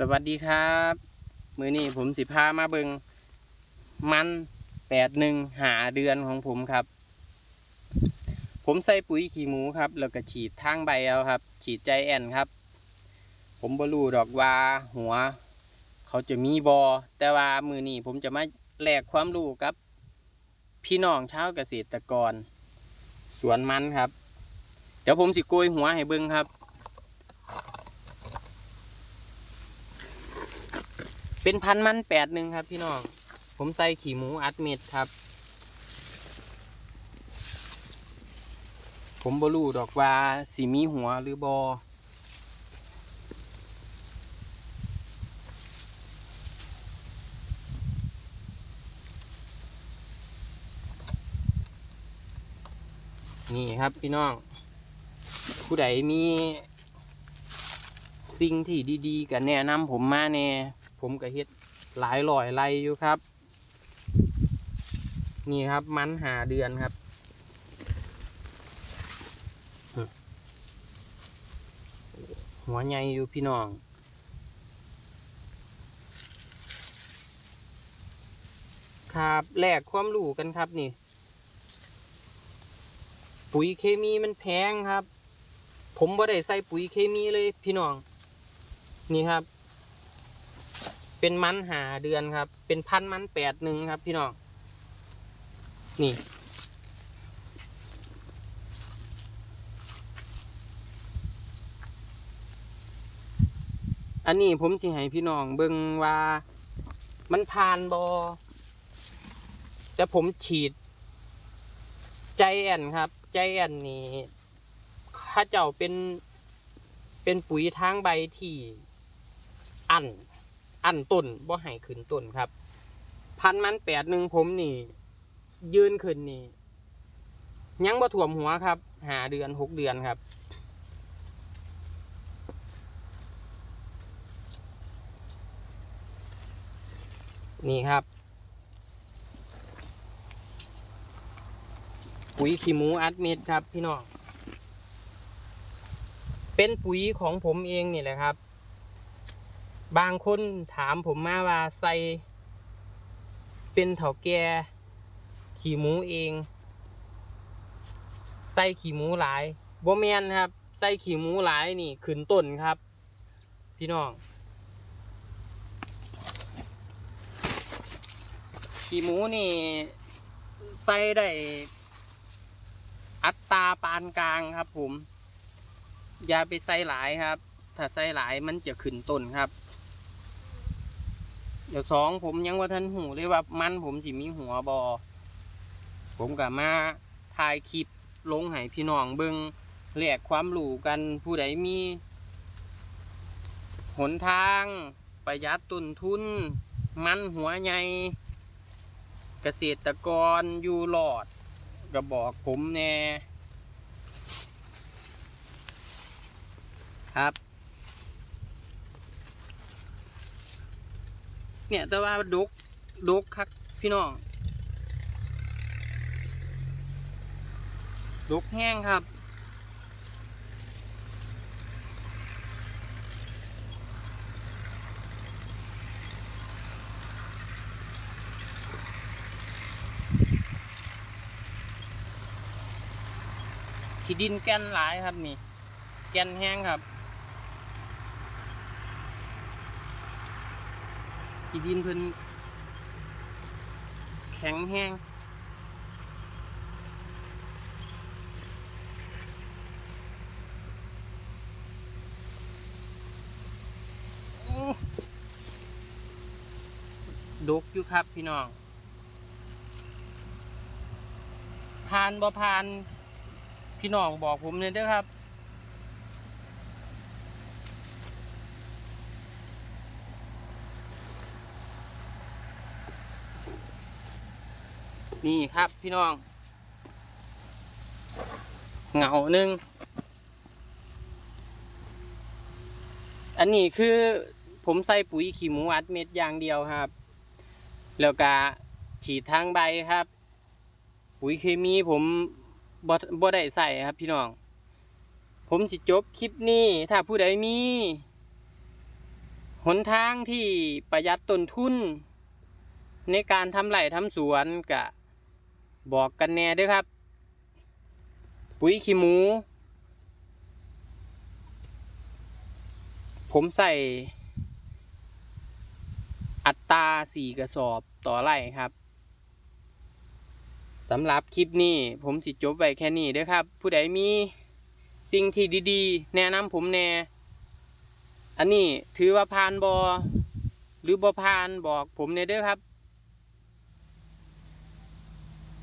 สวัสดีครับ มือนี้ผมสิพามาเบิงมันแปดหนึ่งหาเดือนของผมครับ ผมใส่ปุ๋ยขี้หมูครับ แล้วก็ฉีดทางใบเอาครับ ฉีดใจแอนครับ ผมบรูดอกว่าหัว เขาจะมีบอแต่ว่ามือนี้ผมจะมาแลกความรู้กับ พี่น้องชาวเกษตรกร สวนมันครับ เดี๋ยวผมสิโกยหัวให้เบิงครับ เป็นพันมันแปดหนึ่งครับพี่น้อง ผมใส่ขี่หมูอัดเม็ดครับ ผมบรูดอกว่าสีมีหัวหรือบอนี่ครับพี่น้อง ผู้ใดมีสิ่งที่ดีๆกันแนะนำผมมาแน่ ผมก็เฮ็ดหลายร้อยไร่อยู่ครับ นี่ครับมันหาเดือนครับหัวใหญ่อยู่พี่น้อง ครับแลกความรู้กันครับนี่ ปุ๋ยเคมีมันแพงครับ ผมบ่ได้ใส่ปุ๋ยเคมีเลยพี่น้อง นี่ครับ เป็นมันหาเดือนครับ เป็นพันมันแปดหนึ่งครับ พี่น้อง นี่ อันนี้ผมสิให้พี่น้องเบิ่งว่ามันผ่านบอแต่ผมฉีด ใจแอนครับ ใจแอนนี่ข้าเจ้าเป็นเป็นปุ๋ยทางใบที่อัน อันต้นบ่ให้ขึ้นต้นครับ พันมันแปดหนึ่งผมนี่ ยืนขึ้นนี่ยังบ่ถ่วมหัวครับ หาเดือนหกเดือนครับ นี่ครับปุ๋ยขี้หมูอัดเม็ดครับพี่น้องเป็นปุ๋ยของผมเองนี่แหละครับ บางคนถามผมมาว่าใส่เป็นเถาแก่ขี่หมูเอง ใส่ขี่หมูหลายบ่แมนครับ ใส่ขี่หมูหลายนี่ขึ้นต้นครับ พี่น้องขี่หมูนี่ ใส่ได้อัตราปานกลางครับผม อย่าไปใส่หลายครับ ถ้าใส่หลายมันจะขึ้นต้นครับ เดี๋ยวสองผมยังว่าท่านหูเลยว่ามันผมสิมีหัวบอผมกับมาถ่ายคลิปลงให้พี่น้องเบิงแลกความรู้กันผู้ใดมี หนทาง ประหยัดต้นทุน มันหัวใหญ่เกษตรกรอยู่หลอดก็บอกผมแน่ครับ เนี่ย แต่ว่าดกดกคักพี่น้องดกแห้งครับขี้ดินแกนหลายครับนี่ แกนแห้งครับ ขี้ดินเพิ่นแข็งแห้งดกอยู่ครับพี่น้องผ่านบ่ผ่าน พี่น้องบอกผมเลยเด้อครับ นี่ครับพี่น้อง เหงาหนึ่ง อันนี้คือผมใส่ปุ๋ยขี้หมูอัดเม็ดอย่างเดียวครับ แล้วก็ฉีดทางใบครับ ปุ๋ยเคมีผมบ่บ่ได้ใส่ครับพี่น้อง ผมสิจบคลิปนี้ ถ้าผู้ใดมีหหนทางที่ประหยัดต้นทุน ในการทำไร่ทำสวนกะ บอกกันแน่ด้วยครับ ปุ๋ยขี้หมู ผมใส่ อัตราสี่กระสอบต่อไร่ครับสำหรับคลิปนี้ผมสิจบไว้แค่นี้ด้อครับ ผู้ใดมีสิ่งที่ดีๆ แนะนำผมแน่ อันนี้ถือว่าผ่านบอหรือบอผ่านบอกผมเนเด้อครับ